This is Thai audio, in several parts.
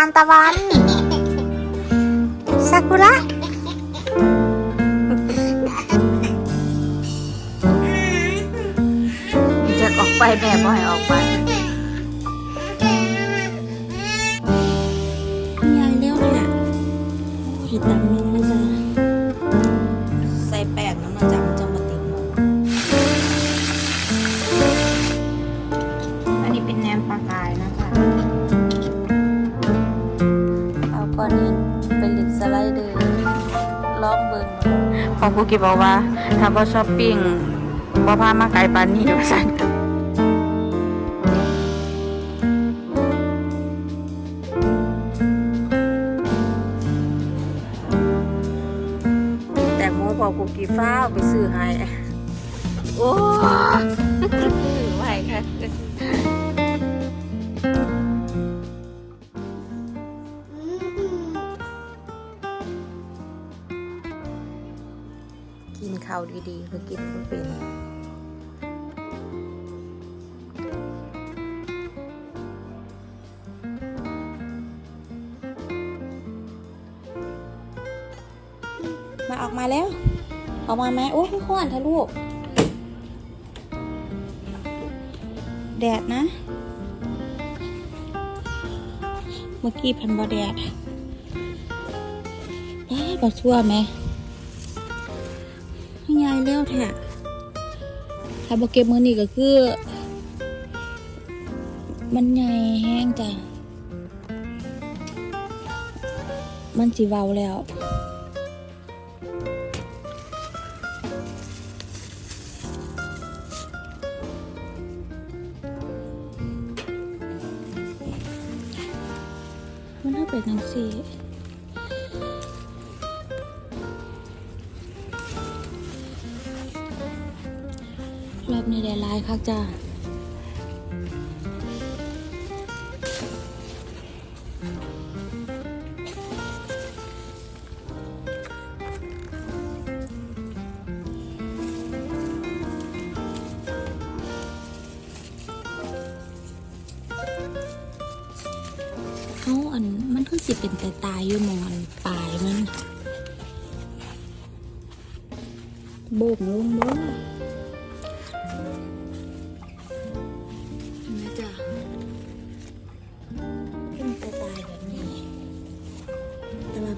านตะวันซากุระจะออกไปแม่บ่ให้ออกไป พอผู้กิบอกว่า ถ้าบ่ช้อปปิ้งบ่พามาไกลปานนี้ว่าซั่นแต่โมบอกกูกี่ฟ้าวไปซื้อให้ โอ้ไหวค่ะ กินข้าดีๆก็กินไม่เป็นมาออกมาแล้ว ออกมาไหมโอ้ยข้อนทะลูก แดดนะ เมื่อกี้พันบอแดดป้าบอชั่วไหม ให้ยายเลี้ยวแท้ถ้าบอเก็บมือนี่ก็คือ มันใหญ่แห้งจ้ะ มันจีเวาแล้วมันถ้าเป็นจังสี่ นี้ได้ลายคักจ้าเขาอันมันคือสิเป็นแต่ตายอยู่มอันปลายมันโบกลงบ่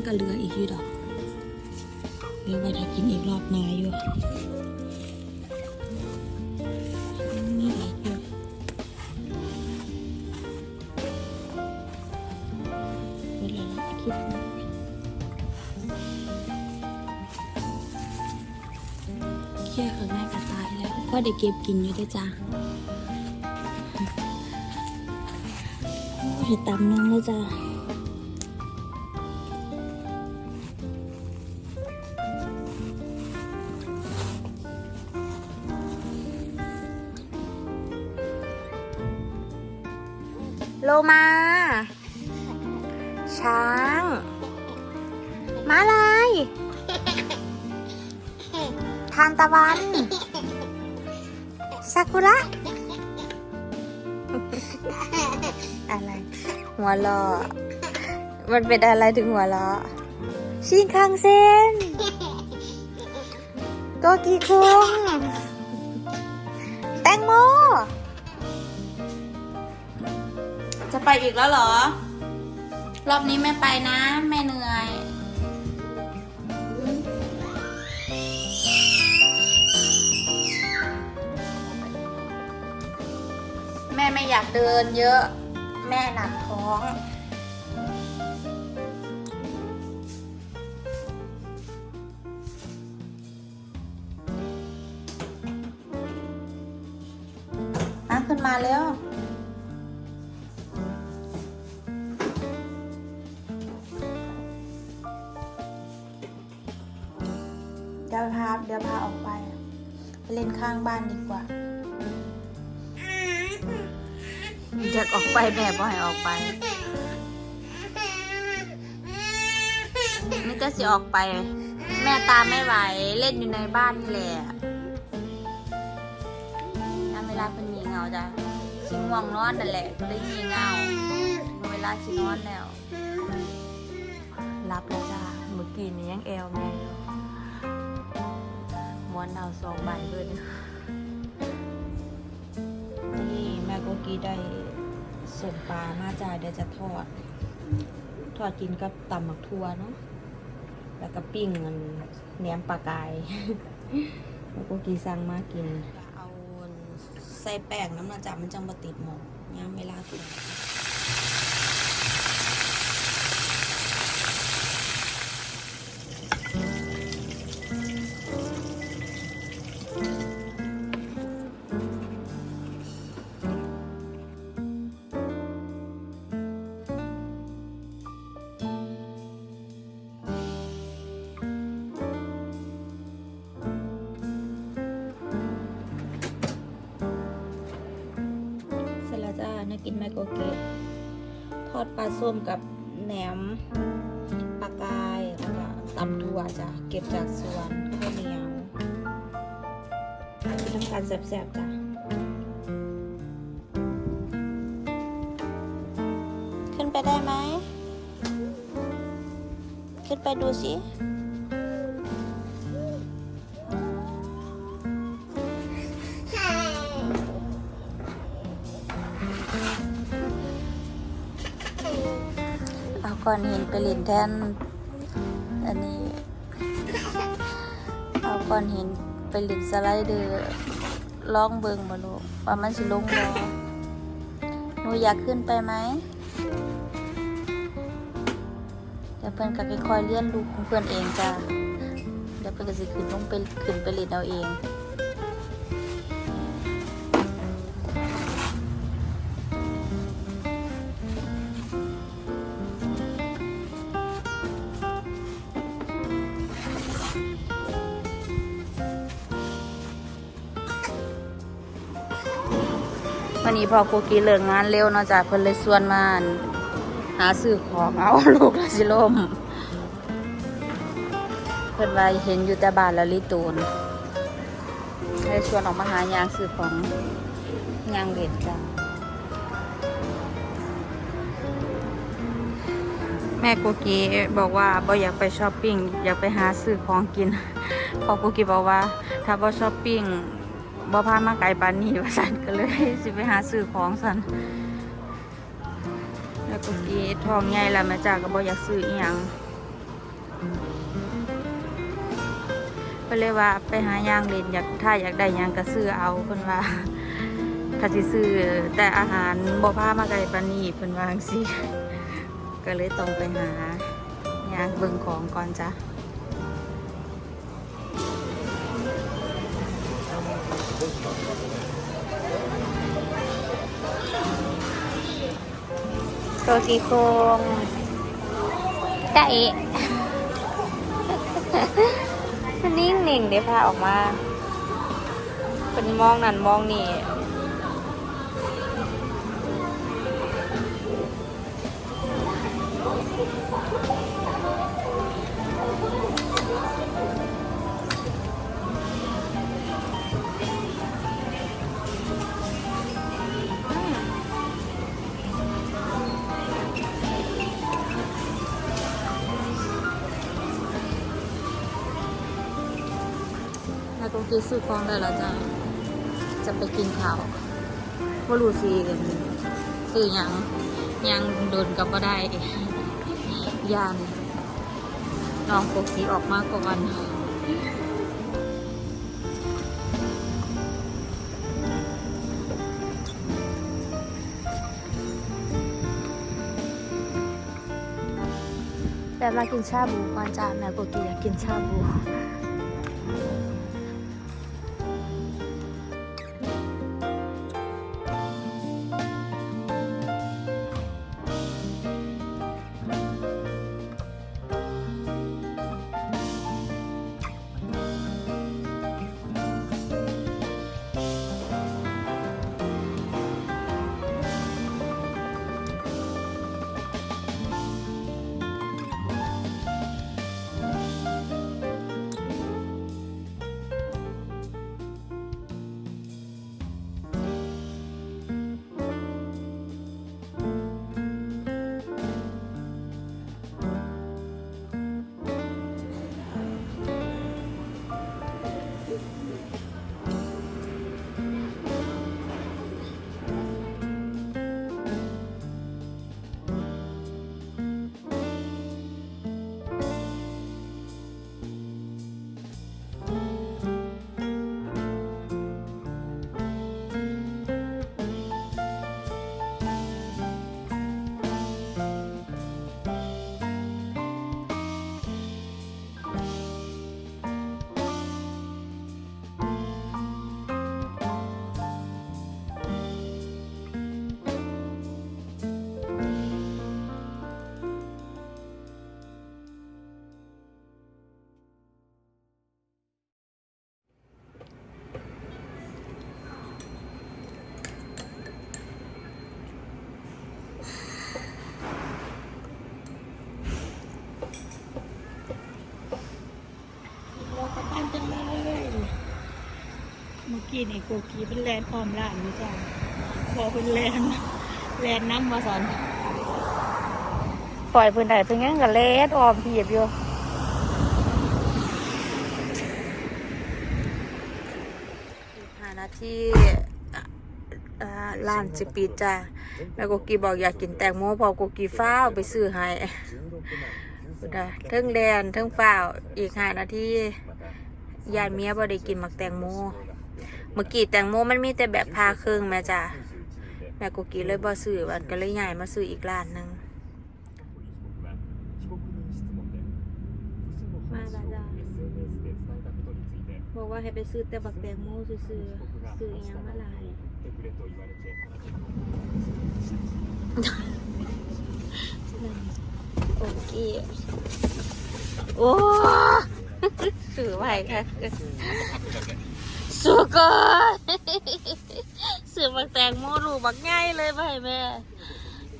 มันก็เหลืออีกอยู่ดอกเหลือไว้ถ้ากินอีกรอบนาอยู่มีอีกอยู่เวลาคิดนะเคี่ยข้างในกระตายแล้วก็ได้เก็บกินอยู่ด้วยจ้ะโอ้ยตำนึงแล้วจ้ะ โลมา ช้างม้าลายทานตะวันซากุระ อะไร หัวเราะมันเป็นอะไรถึงหัวเราะชินคังเซนโกกีคุงแตงโม ไปอีกแล้วเหรอ รอบนี้ไม่ไปนะ แม่เหนื่อยแม่ไม่อยากเดินเยอะ แม่หนักท้อง มาขึ้นมาแล้ว เล่นข้างบ้านดีกว่า อยากออกไปแม่บ่ให้ออกไปนี่ก็สิออกไป แม่ตามไม่ไหวเล่นอยู่ในบ้านนี่แหละถ้าเวลาเป็นมีเหงาจ้ะชิง่วงนอนนั่นแหละก็เลยมีเหงาเวลาชินอนแล้วรับแล้วจ้าเมื่อกี้นี้ยังแอลแม่อยู่ม้ วนเอาสองใบเบิดนี่แม่โกกี้ได้ส่งปลามาจ่ายเดี๋ยวจะทอด ทอดกินกับตำหมักทั่วเนาะแล้วก็ปิ้งมันแหนมปลากายแม่โกกี้สั่งมากิน เอาใส่แป้งน้ำนาจับมันจังบติดหมอกย้ำเวลาทอ อดปลาส้มกับแหนมปลากายแล้วก็ตำถั่วจ้ะเก็บจากสวนข้าวเหนียวกินน้ำตาลแสบๆจ้ะขึ้นไปได้ไหมขึ้นไปดูสิ ก้อนหินไปเล่นแทน อันนี้ เอาก้อนหินไปเล่นสไลเดอร์ลองเบิงมาลูกว่ามันสิลงบ่หนูอยากขึ้นไปไหมเดี๋ยวเพื่อนก็ค่อยๆเลื่อนลูกของเพื่อนเองจ้ะเดี๋ยวเพื่อนก็สิขึ้นลงไปขึ้นไปเล่นเอาเอง วันนี้พอกูกีเลิกงานเร็วเนาะจ้ะเพิ่นเลยชวนมานหาซื้อของเอาลูกละสิล่มเพิ่นว่าเห็นอยู่แต่บ้านแล้วลิตูนเลยชวนออกมาหายางซื้อของยางเล่นจ้ะแม่กูกีบอกว่าบ่อยากไปช้อปปิ้งอยากไปหาซื้อของกินพอกูกีบอกว่า ถ้าบ่ช้อปปิ้ง บ่พามาไกลปานนี้ว่าสันก็เลยสิไปหาซื้อของสันแล้วก็กีทองใหญ่ล้วแม่จ้าก็บ่อยากซื้ออีหยังก็เลยว่าไปหายางเล่นอยากถ้าอยากได้ยังก็ซื้อเอาเพิ่นว่าถ้าสิซื้อแต่อาหารบ่พามาไกลปานนี้เพิ่นว่าจังซี่ก็เลยต้องไปหายางเบิ่งของก่อนจ้ะ วสีโครงไก่มันนิ่งหนิ่งเดี๋ยวพาออกมา เป็นมองนั่นมองนี่ ก็คือซื้อของได้แล้วจ้ะจะไปกินข้าวว่ารู้สิซื้อหยังยังโดนกับว่าได้ยานน้องโกกีออกมาก่อนแต่มากินชาบูก่อนจ้าแม่โกกีอยากกินชาบู กี้นี่กูกี้เป็นแลนพร้อมร้านนี่จ้ะพอเป็นแลนแลนน้ำมาสอนปล่อยเพิ่นได้เพิ่อนงั้นก็แลนออมเพียบอยู่หานาทีอ่าร้านสิปิดจ้ะแล้วกกีบอกอยากกินแตงโมพอกกีฟ้าวไปซื้อให้พุดาเทิงแลนเทิงฟ้าวอีกห้านาทียายเมียบ่ได้กินหมักแตงโม เมื่อกี้แตงโมมันมีแต่แบบพาครึ่งแม่จ้ะแม่กูกินเลยบ่ซื้อวันก็เลยย้ายมาซื้ออีกร้านหนึงมาแล้วจ้ะบอกว่าให้ไปซื้อแต่บักแตงโมซื้อๆซื้ออีหยังมาหลายโอเคโอ้ซื้อไว้ค่ะ สุกอนซื้อบักแตงโมลูกบักง่ายเลยไปแม่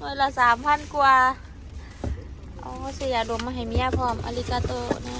วันละสามพันกว่าอ๋อเสียดมมาให้เมียพร้อมอาริกาโตนะ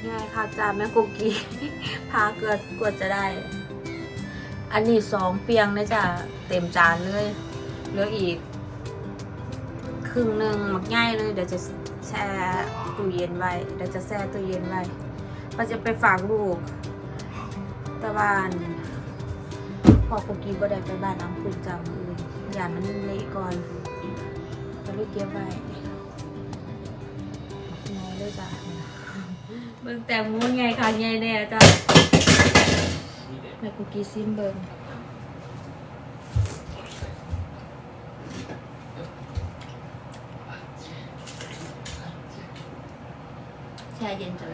ลูกใหญ่ค่ะจ้าแม่กุกกี้พาเกิดกว่าจะได้ อันนี้สองเปียงนะจ้ะเต็มจานเลยเหลืออีก ครึ่งหนึ่งมักง่ายเลยเดี๋ยวจะแช่ตู้เย็นไว้เดี๋ยวจะแช่ตู้เย็นไว้ก็จะไปฝากลูกตะบ้านพอคุกกี้บ่ได้ไปบ้านน้ำคุณจำอื่นอย่ามันเละก่อนก็เลยเก็บไว้น้อยเลยจ้ะ เบิ่งแต่งมูนไงค่ะไงแน่จ้ะแม่คุกกี้ซิมเบิ่งแช่เย็นจะ